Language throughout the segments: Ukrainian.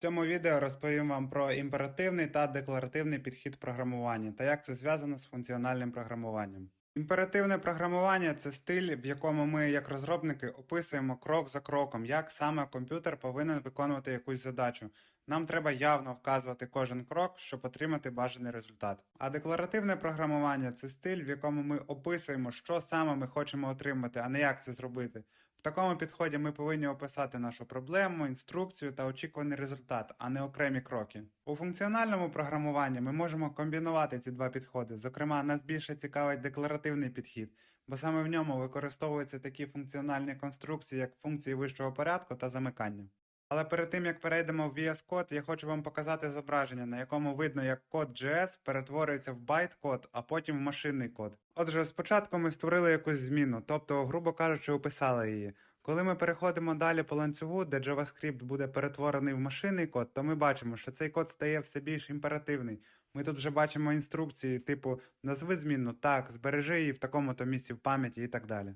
В цьому відео розповім вам про імперативний та декларативний підхід програмування та як це зв'язано з функціональним програмуванням. Імперативне програмування це стиль, в якому ми, як розробники, описуємо крок за кроком, як саме комп'ютер повинен виконувати якусь задачу. Нам треба явно вказувати кожен крок, щоб отримати бажаний результат. А декларативне програмування це стиль, в якому ми описуємо, що саме ми хочемо отримати, а не як це зробити. В такому підході ми повинні описати нашу проблему, інструкцію та очікуваний результат, а не окремі кроки. У функціональному програмуванні ми можемо комбінувати ці два підходи. Зокрема, нас більше цікавить декларативний підхід, бо саме в ньому використовуються такі функціональні конструкції, як функції вищого порядку та замикання. Але перед тим як перейдемо в VS Code, я хочу вам показати зображення, на якому видно, як код JS перетворюється в байт-код, а потім в машинний код. Отже, спочатку ми створили якусь зміну, тобто, грубо кажучи, описали її. Коли ми переходимо далі по ланцюгу, де JavaScript буде перетворений в машинний код, то ми бачимо, що цей код стає все більш імперативний. Ми тут вже бачимо інструкції, типу назви змінну так, збережи її в такому-то місці в пам'яті і так далі.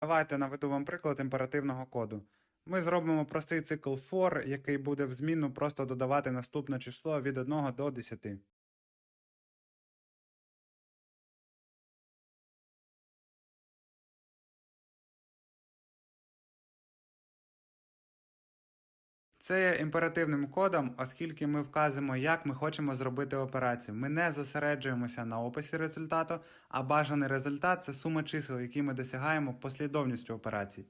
Давайте наведу вам приклад імперативного коду. Ми зробимо простий цикл for, який буде в зміну просто додавати наступне число від 1 до 10. Це є імперативним кодом, оскільки ми вказуємо, як ми хочемо зробити операцію. Ми не зосереджуємося на описі результату, а бажаний результат це сума чисел, які ми досягаємо послідовністю операцій.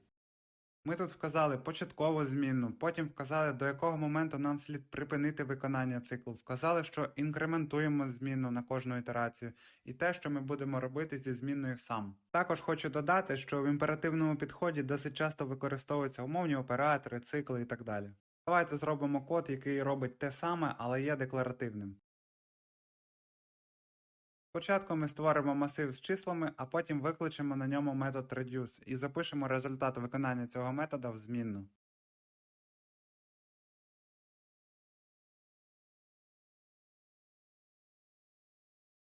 Ми тут вказали початкову змінну, потім вказали, до якого моменту нам слід припинити виконання циклу, вказали, що інкрементуємо змінну на кожну ітерацію, і те, що ми будемо робити зі змінною сам. Також хочу додати, що в імперативному підході досить часто використовуються умовні оператори, цикли і так далі. Давайте зробимо код, який робить те саме, але є декларативним. Спочатку ми створимо масив з числами, а потім викличемо на ньому метод reduce і запишемо результат виконання цього метода в змінну.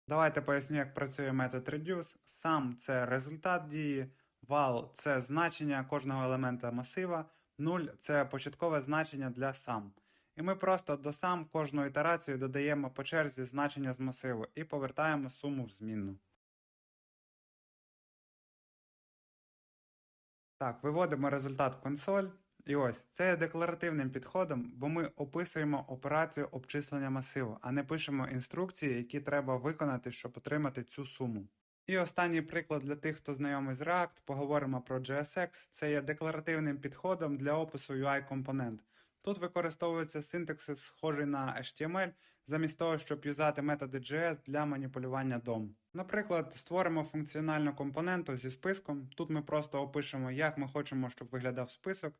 Давайте поясню, як працює метод reduce. Сам це результат дії, val це значення кожного елемента масива, 0 це початкове значення для сам. І ми просто до сам кожну ітерацію додаємо по черзі значення з масиву і повертаємо суму в змінну. Так, виводимо результат в консоль. І ось, це є декларативним підходом, бо ми описуємо операцію обчислення масиву, а не пишемо інструкції, які треба виконати, щоб отримати цю суму. І останній приклад для тих, хто знайомий з React, поговоримо про JSX. Це є декларативним підходом для опису UI-компонент. Тут використовується синтаксис, схожий на HTML, замість того, щоб юзати методи JS для маніпулювання DOM. Наприклад, створимо функціональну компоненту зі списком. Тут ми просто опишемо, як ми хочемо, щоб виглядав список.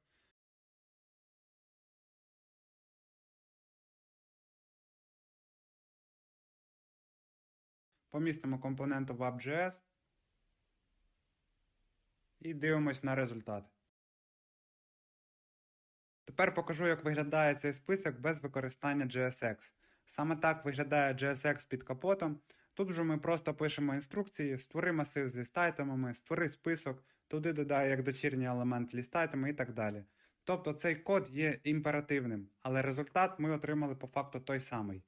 Помістимо компоненту в app.js і дивимось на результат. Тепер покажу, як виглядає цей список без використання JSX. Саме так виглядає JSX під капотом. Тут вже ми просто пишемо інструкції, створи масив з лістайтемами, створи список, туди додай як дочірній елемент лістайтеми і так далі. Тобто цей код є імперативним, але результат ми отримали по факту той самий.